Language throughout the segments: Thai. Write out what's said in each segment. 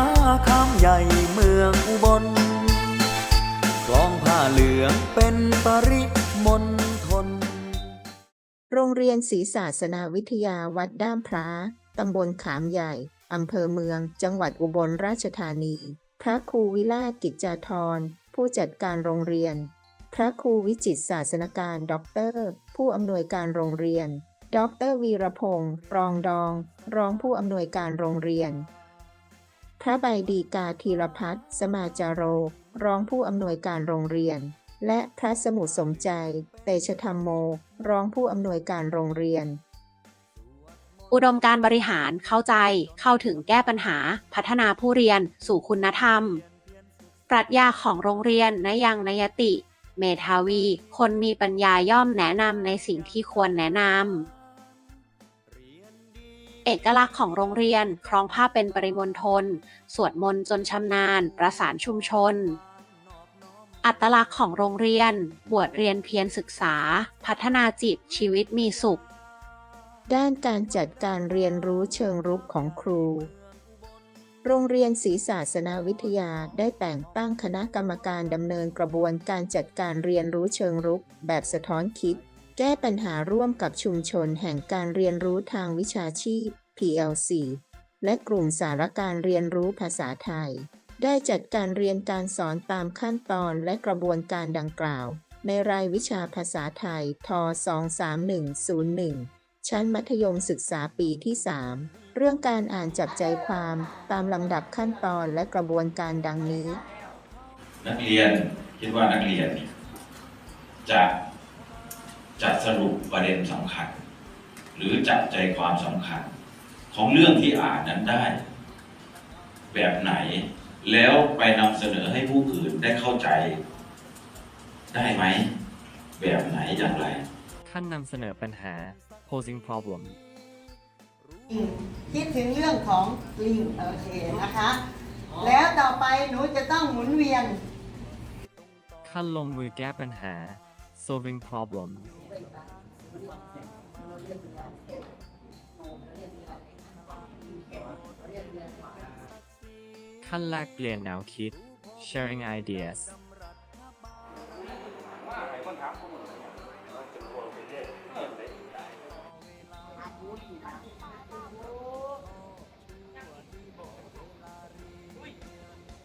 าคำใหญ่เมืองอุบลคลองผ้าเหลืองเป็นปริมณฑลโรงเรียนศรีศาสนาวิทยาวัดด้ามพระตำบลขามใหญ่ อำเภอเมือง จังหวัดอุบลราชธานี พระครูวิลากิจจาธร ผู้จัดการโรงเรียน พระครูวิจิตศาสนการด็อกเตอร์ ผู้อำนวยการโรงเรียนด็อกเตอร์วีรพงศ์รองดอง รองผู้อำนวยการโรงเรียน พระใบดีกาธีรพัฒน์สมาจาโร รองผู้อำนวยการโรงเรียน และพระสมุทรสมใจ เตชธรรมโม รองผู้อำนวยการโรงเรียน อุดมการบริหารเข้าใจเข้าถึงแก้ปัญหา พัฒนาผู้เรียนสู่คุณธรรม ปรัชญาของโรงเรียนนยังนยติ เมทาวี คนมีปัญญาย่อมแนะนำในสิ่งที่ควรแนะนำ อกลักษณ์ของโรงเรียน ครองผ้าเป็นปริมณฑลสวดมนต์จนชำนาญ ประสานชุมชน อัตลักษณ์ของโรงเรียน บวชเรียนเพียรศึกษา พัฒนาจิตชีวิตมีสุข ด้านการจัดการเรียนรู้เชิงรุกของครู โรงเรียนศรีศาสนาวิทยาได้แต่งตั้งคณะกรรมการดำเนินกระบวนการจัดการเรียนรู้เชิงรุกแบบสะท้อนคิด แก้ปัญหาร่วมกับชุมชนแห่งการเรียนรู้ทางวิชาชีพ PLC และกลุ่มสารการเรียนรู้ภาษาไทย ได้จัดการเรียนการสอนตามขั้นตอนและกระบวนการดังกล่าว ในรายวิชาภาษาไทย ท 23101 ชั้นมัธยมศึกษาปีที่ 3 เรื่องการอ่านจับใจความตามลำดับขั้นตอนและกระบวนการดังนี้ นักเรียนคิดว่านักเรียนจะ จัดสรุปประเด็นสำคัญ หรือจับใจความสำคัญ ของเรื่องที่อ่านนั้นได้ แบบไหน แล้วไปนำเสนอให้ผู้อื่นได้เข้าใจ ได้ไหม แบบไหนอย่างไร ขั้นนำเสนอปัญหา posing problem ลิงคิดถึงเรื่องของลิงโอเคนะคะ แล้วต่อไปหนูจะต้องหมุนเวียน ขั้นลงมือแก้ปัญหา solving problem ขั้นแลกเปลี่ยนแนวคิด sharing ideas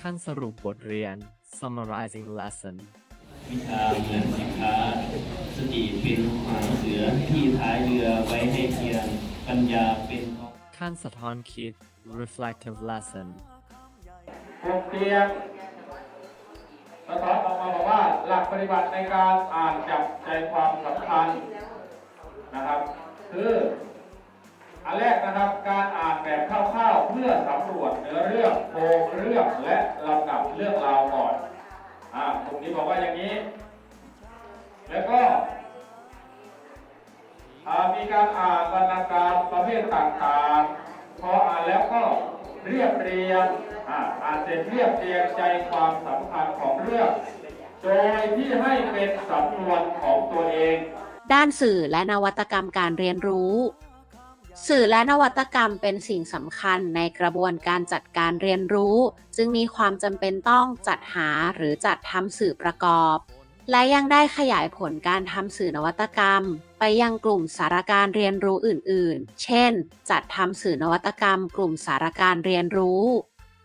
ขั้นสรุปบทเรียน summarizing lesson วิชาเหมือนสินค้า สติเป็นหางเสือที่ท้ายเรือไว้ให้เทียนปัญญาเป็นของขั้นสะท้อนคิด reflective lesson ปลุกเตียงสะท้อนออกมาบอกว่าหลักปฏิบัติในการอ่านจับใจความสำคัญนะครับ คืออันแรกนะครับการอ่านแบบคร่าวๆเพื่อสำรวจเนื้อเรื่องโครงเรื่องและลำดับเรื่องราวก่อน อ่าตรงนี้บอกว่าอย่างนี้ แล้วก็มีการอ่านวรรณการประเภทต่างๆ พออ่านแล้วก็เรียบเรียงอ่าอ่านเสร็จเรียบเรียงใจความสำคัญของเรื่อง โดยที่ให้เป็นสำนวนของตัวเอง ด้านสื่อและนวัตกรรมการเรียนรู้ สื่อและนวัตกรรมเป็นสิ่งสำคัญในกระบวนการจัดการเรียนรู้ จึงมีความจำเป็นต้องจัดหาหรือจัดทำสื่อประกอบ และยังได้ขยายผลการทำสื่อนวัตกรรม ไปยังกลุ่มสารการเรียนรู้อื่น ๆ เช่น จัดทำสื่อนวัตกรรม กลุ่มสารการเรียนรู้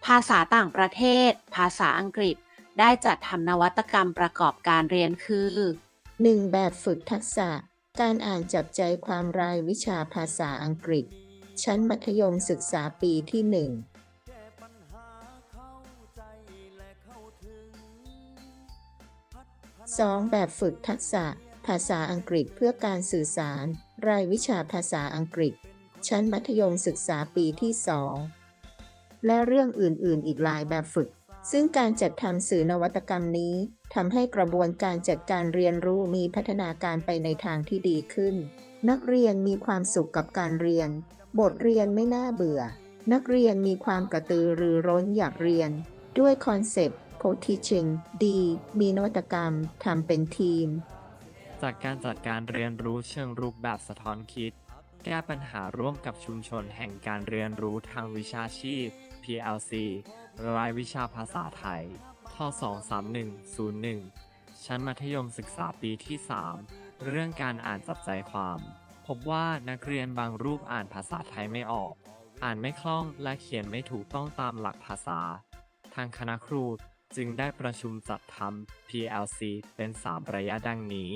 ภาษาต่างประเทศ ภาษาอังกฤษ ได้จัดทำนวัตกรรมประกอบการเรียนคือ 1. แบบฝึกทักษะ การอ่านจับใจความรายวิชาภาษาอังกฤษ ชั้นมัธยมศึกษาปีที่1 2. แบบฝึกทักษะ ภาษาอังกฤษเพื่อการสื่อสาร รายวิชาภาษาอังกฤษ ชั้นมัธยมศึกษาปีที่2และเรื่องอื่นๆ อีกหลายแบบฝึก ซึ่งการจัดทำสื่อนวัตกรรมนี้ ทำให้กระบวนการจัดการเรียนรู้มีพัฒนาการไปในทางที่ดีขึ้น นักเรียนมีความสุขกับการเรียน บทเรียนไม่น่าเบื่อ นักเรียนมีความกระตือรือร้นอยากเรียน ด้วยคอนเซปต์ co-teaching ดี มีนวัตกรรมทำเป็นทีม จากการจัดการเรียนรู้เชิงรุกแบบสะท้อนคิด แก้ปัญหาร่วมกับชุมชนแห่งการเรียนรู้ทางวิชาชีพ PLC รายวิชาภาษาไทย ท23101 ชั้นมัธยมศึกษาปีที่ 3 เรื่องการอ่านจับใจความ พบว่านักเรียนบางรูปอ่านภาษาไทยไม่ออก อ่านไม่คล่องและเขียนไม่ถูกต้องตามหลักภาษา ทางคณะครูจึงได้ประชุมจัดทำ PLC เป็น 3 ระยะดังนี้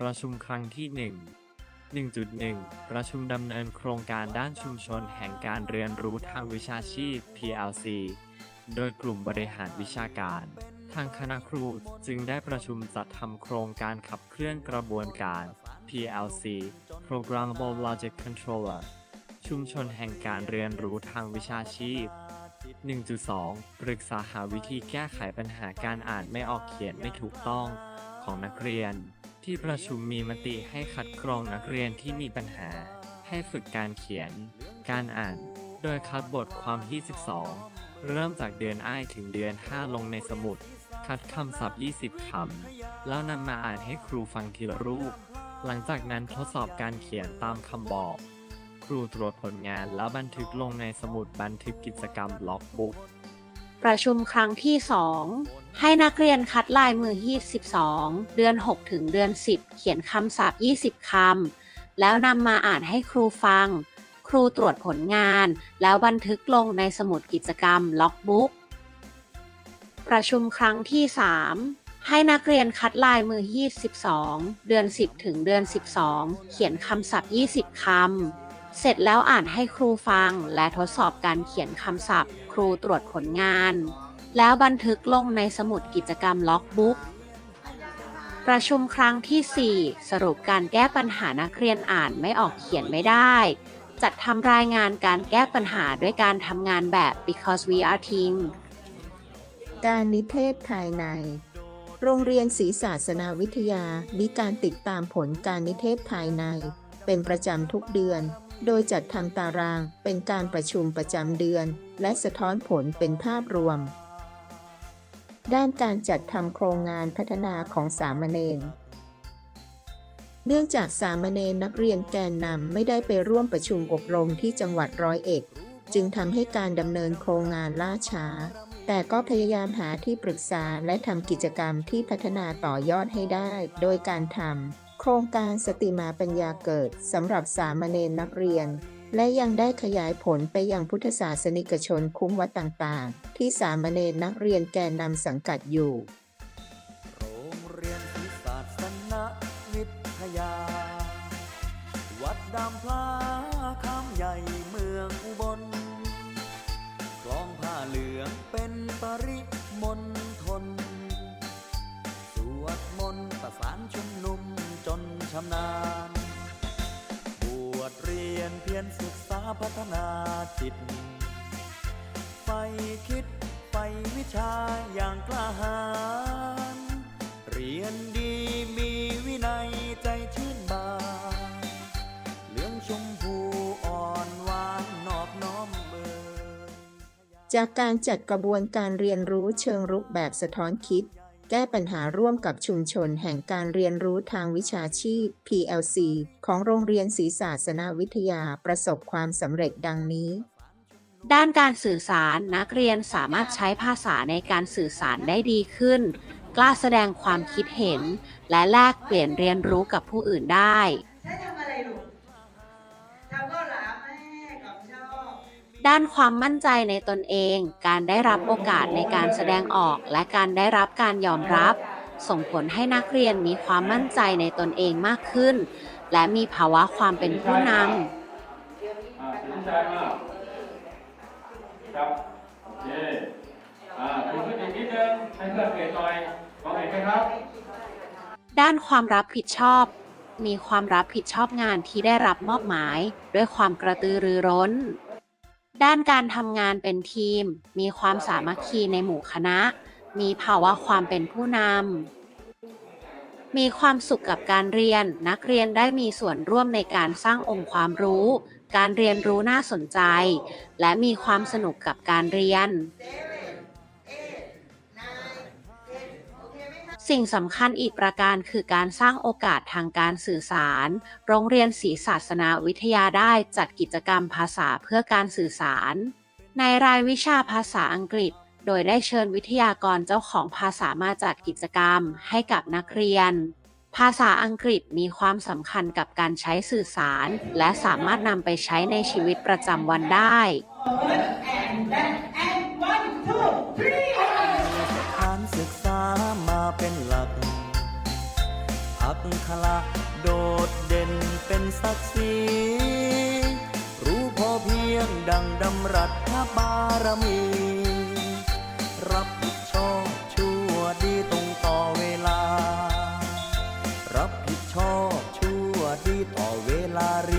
ประชุมครั้งที่ 1 1.1 ประชุมดำเนินโครงการด้านชุมชนแห่งการเรียนรู้ทางวิชาชีพ PLC โดยกลุ่มบริหารวิชาการ ทางคณะครูจึงได้ประชุมจัดทำโครงการขับเคลื่อนกระบวนการ PLC Programmable Logic Controller ชุมชนแห่งการเรียนรู้ทางวิชาชีพ 1.2 ปรึกษาหาวิธีแก้ไขปัญหาการอ่านไม่ออกเขียนไม่ถูกต้องของนักเรียน ที่ประชุมมีมติให้คัดกรองนักเรียนที่มีปัญหา ให้ฝึกการเขียน การอ่าน โดยคัดบทความที่ 12 เริ่มจากเดือนอ้ายถึงเดือน 5 ลงในสมุด คัดคำศัพท์ 20 คำ แล้วนำมาอ่านให้ครูฟังทีละรูป หลังจากนั้นทดสอบการเขียนตามคำบอก ครูตรวจผลงานแล้วบันทึกลงในสมุดบันทึกกิจกรรมล็อกบุ๊ก ประชุมครั้งที่ 2 ให้นักเรียนคัดลายมือ 22 เดือน 6 ถึงเดือน 10 เขียนคำศัพท์ 20 คำ แล้วนำมาอ่านให้ครูฟัง ครูตรวจผลงาน แล้วบันทึกลงในสมุดกิจกรรมล็อกบุ๊กประชุมครั้งที่ 3 ให้นักเรียนคัดลายมือ 22 เดือน 10 ถึงเดือน 12 เขียนคำศัพท์ 20 คำ เสร็จแล้วอ่านให้ครูฟังและทดสอบการเขียนคำศัพท์ ครูตรวจผลงาน แล้วบันทึกลงในสมุดกิจกรรมล็อกบุ๊กประชุมครั้งที่ 4 สรุปการแก้ปัญหานักเรียนอ่านไม่ออกเขียนไม่ได้ จัดทำรายงานการแก้ปัญหาด้วยการทำงานแบบ because we are team การนิเทศภายใน โรงเรียนศรีศาสนาวิทยา มีการติดตามผลการนิเทศภายใน เป็นประจำทุกเดือน โดยจัดทำตารางเป็นการประชุมประจำเดือน และสะท้อนผลเป็นภาพรวม ด้านการจัดทำโครงงานพัฒนาของสามเณร เนื่องจากสามเณรนักเรียนแกนนำไม่ได้ไปร่วมประชุมอบรมที่จังหวัดร้อยเอ็ด จึงทำให้การดำเนินโครงงานล่าช้า แต่ก็พยายามหาที่ปรึกษาและทำกิจกรรมที่พัฒนาต่อยอดให้ได้ โดยการทำโครงการสติมาปัญญาเกิดสำหรับสามเณรนักเรียน และยังได้ขยายผลไปยังพุทธศาสนิกชนคุ้มวัดต่างๆ ที่สามเณรนักเรียนแกนนำสังกัดอยู่ ยา วัดดามพลาคำใหญ่เมืองอุบล คลองผ้าเหลืองเป็นปริมณฑลสวดมนต์ประสานชุมนุมจนชำนาญ บวชเรียนเพียรศึกษาพัฒนาจิต ไฟคิดไฟวิชาอย่างกล้าหาญเรียนดีมี วินัยใจชื่นบานเหลืองชมพูอ่อนหวานนอบน้อมเบยจากการจัดกระบวนการเรียนรู้เชิงรุกแบบสะท้อนคิด แก้ปัญหาร่วมกับชุมชนแห่งการเรียนรู้ทางวิชาชีพ PLC ของโรงเรียนศรีศาสนาวิทยาประสบความสำเร็จดังนี้ด้านการสื่อสารนักเรียนสามารถใช้ภาษาในการสื่อสารได้ดีขึ้น กล้าแสดงความคิดเห็น และแลกเปลี่ยนเรียนรู้กับผู้อื่นได้ใช้ทำอะไรลูกทำก็หลามแม่กับชอบด้านความมั่นใจในตนเอง การได้รับโอกาสในการแสดงออก และการได้รับการยอมรับ ส่งผลให้นักเรียนมีความมั่นใจในตนเองมากขึ้น และมีภาวะความเป็นผู้นำ อ่าครับโอเคอ่าดูขึ้นอีกนิดนึงให้เพื่อนเห็นหน่อยมองเห็นไหมครับ ด้านความรับผิดชอบ มีความรับผิดชอบงานที่ได้รับมอบหมาย ด้วยความกระตือรือร้น ด้านการทำงานเป็นทีม มีความสามัคคีในหมู่คณะ มีภาวะความเป็นผู้นำ มีความสุขกับการเรียน นักเรียนได้มีส่วนร่วมในการสร้างองค์ความรู้ การเรียนรู้น่าสนใจ และมีความสนุกกับการเรียน สิ่งสำคัญอีกประการคือการสร้างโอกาสทางการสื่อสาร โรงเรียนศรีศาสนาวิทยาได้จัดกิจกรรมภาษาเพื่อการสื่อสาร ในรายวิชาภาษาอังกฤษ โดยได้เชิญวิทยากรเจ้าของภาษามาจัดกิจกรรมให้กับนักเรียน ภาษาอังกฤษมีความสำคัญกับการใช้สื่อสาร และสามารถนำไปใช้ในชีวิตประจำวันได้ ศักดิ์ศรีรู้พอเพียงดังดำรัฐบารมี รับผิดชอบชั่วดีตรงต่อเวลา รับผิดชอบชั่วดีต่อเวลาเ